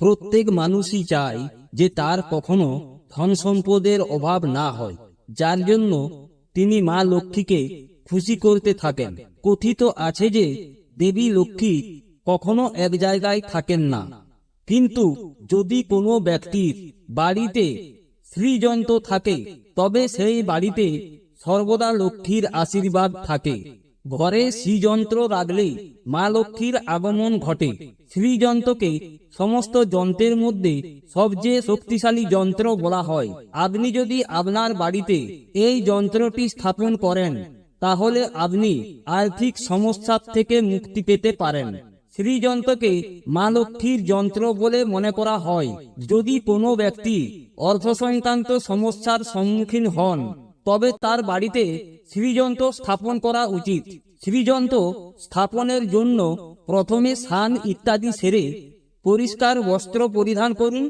প্রত্যেক মানুষই চায় যে তার কখনো ধন সম্পদের অভাব না হয়, যার জন্য তিনি মা লক্ষ্মীকে খুশি করতে থাকেন। কথিত আছে যে দেবী লক্ষ্মী কখনো এক জায়গায় থাকেন না। কিন্তু যদি কোনো ব্যক্তির বাড়িতে শ্রীযন্ত্র থাকে, তবে সেই বাড়িতে সর্বদা লক্ষ্মীর আশীর্বাদ থাকে। ঘরে শ্রীযন্ত্র রাখলে মা লক্ষ্মীর আগমন ঘটে। শ্রীযন্ত্রকে সমস্ত যন্ত্রের মধ্যে সবচেয়ে শক্তিশালী যন্ত্র বলা হয়। আপনি যদি আপনার বাড়িতে এই যন্ত্রটি স্থাপন করেন, তাহলে আপনি আর্থিক সমস্যার থেকে মুক্তি পেতে পারেন। শ্রীযন্ত্রকে মা লক্ষ্মীর যন্ত্র বলে মনে করা হয়। যদি কোনো ব্যক্তি অর্থ সংক্রান্ত সমস্যার সম্মুখীন হন তবে তার বাড়িতে শ্রীযন্ত্র স্থাপন করা উচিত। শ্রীযন্ত্র স্থাপনের জন্য প্রথমে স্নান ইত্যাদি সেরে পরিষ্কার বস্ত্র পরিধান করুন,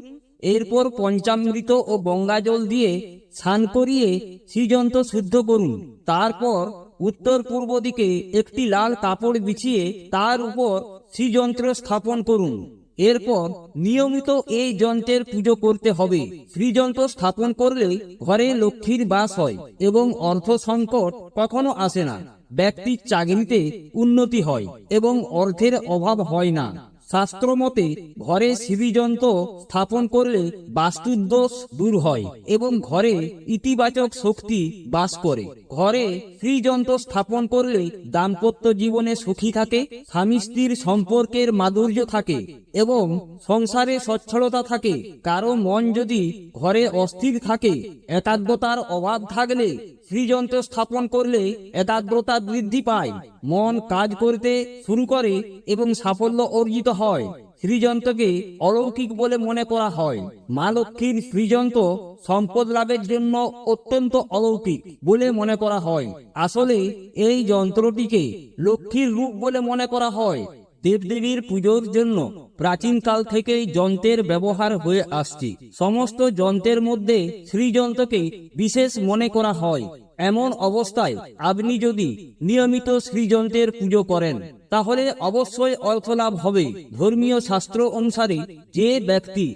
এরপর পঞ্চামৃত ও গঙ্গাজল দিয়ে স্নান করিয়ে শ্রীযন্ত্র শুদ্ধ করুন। তারপর উত্তর পূর্ব দিকে একটি লাল কাপড় বিছিয়ে তার উপর শ্রীযন্ত্র স্থাপন করুন। এরপর নিয়মিত এই যন্ত্রের পুজো করতে হবে। শ্রীযন্ত্র স্থাপন করলে ঘরে লক্ষ্মীর বাস হয় এবং অর্থ সংকট কখনো আসে না। ব্যক্তির চাকরিতে উন্নতি হয় এবং অর্থের অভাব হয় না। শাস্ত্র মতে ঘরে শ্রীযন্ত্র স্থাপন করলে বাস্তুদোষ দূর হয় এবং ঘরে ইতিবাচক শক্তি বাস করে। ঘরে শ্রীযন্ত্র স্থাপন করলে দাম্পত্য জীবনে সুখী থাকে, স্বামী স্ত্রীর সম্পর্কের মাধুর্য থাকে এবং সংসারে সচ্ছলতা থাকে। কারও মন যদি ঘরে অস্থির থাকে, একাগ্রতার অভাব থাকলে শ্রীযন্ত্র স্থাপন করলে একাগ্রতা বৃদ্ধি পায়। মন কাজ করতে শুরু করে এবং সাফল্য অর্জিত হয়। শ্রীযন্ত্রকে অলৌকিক বলে মনে করা হয়। মা লক্ষ্মীর শ্রীযন্ত্র সম্পদ লাভের জন্য অত্যন্ত অলৌকিক বলে মনে করা হয়। আসলে এই যন্ত্রটিকে লক্ষ্মীর রূপ বলে মনে করা হয়। দেবদেবীর পুজোর জন্য প্রাচীনকাল থেকেই যন্ত্রের ব্যবহার হয়ে আসছে। সমস্ত যন্ত্রের মধ্যে শ্রীযন্ত্রকে বিশেষ মনে করা হয়। এমন অবস্থায় আপনি যদি নিয়মিত শ্রীযন্ত্রের পুজো করেন, তাহলে অবশ্যই অর্থ লাভ হবে। ধর্মীয় শাস্ত্র অনুসারে যে ব্যক্তি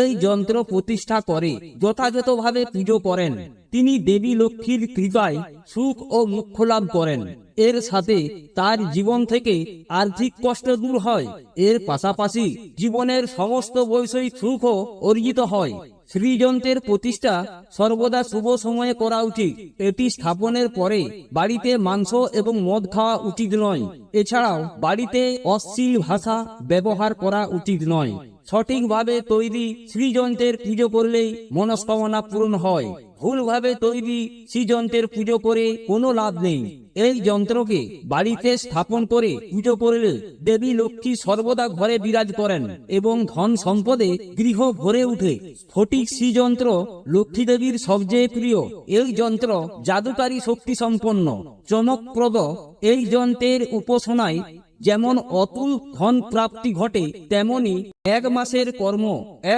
এই যন্ত্র প্রতিষ্ঠা করে, যথাযথভাবে পুজো করেন, তিনি দেবী লক্ষ্মীর কৃপায় সুখ ও মুখ্য লাভ করেন। এর সাথে তার জীবন থেকে আর্থিক কষ্ট দূর হয়। এর পাশাপাশি জীবনের সমস্ত বৈষয়িক সুখও অর্জিত হয়। শ্রীযন্ত্রের প্রতিষ্ঠা সর্বদা শুভ সময়ে করা উচিত। এটি স্থাপনের পরে বাড়িতে মাংস এবং মদ খাওয়া উচিত নয়। এছাড়াও বাড়িতে অশ্লীল ভাষা ব্যবহার করা উচিত নয়। সঠিকভাবে তৈরি শ্রীযন্ত্রের পুজো করলেই মনস্কামনা পূরণ হয়। ভুলভাবে তৈরি শ্রীযন্ত্রের পুজো করে কোনো লাভ নেই। এই যন্ত্রকে বাড়িতে স্থাপন করে পুজো করলে দেবী লক্ষ্মী সর্বদা ঘরে বিরাজ করেন এবং ধন সম্পদে গৃহ ভরে উঠে। স্ফটিক শ্রীযন্ত্র লক্ষ্মী দেবীর সবচেয়ে প্রিয়। এই যন্ত্র জাদুকারী শক্তি সম্পন্ন চমকপ্রদ। এই যন্ত্রের উপাসনায় যেমন অতুল ধন প্রাপ্তি ঘটে, তেমনি এক মাসের কর্ম,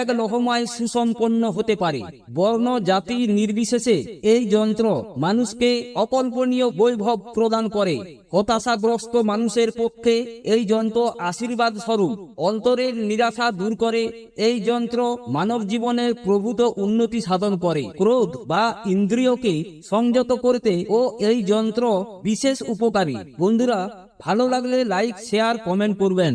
এক লহমায় সুসম্পন্ন হতে পারে। বর্ণ জাতি নির্বিশেষে এই যন্ত্র মানুষকে অকল্পনীয় বৈভব প্রদান করে। হতাশাগ্রস্ত মানুষের পক্ষে এই যন্ত্র আশীর্বাদ স্বরূপ। অন্তরের নিরাশা দূর করে এই যন্ত্র মানব জীবনের প্রভূত উন্নতি সাধন করে। ক্রোধ বা ইন্দ্রিয়কে সংযত করতে ও এই যন্ত্র বিশেষ উপকারী। বন্ধুরা, ভালো লাগলে লাইক শেয়ার কমেন্ট করবেন।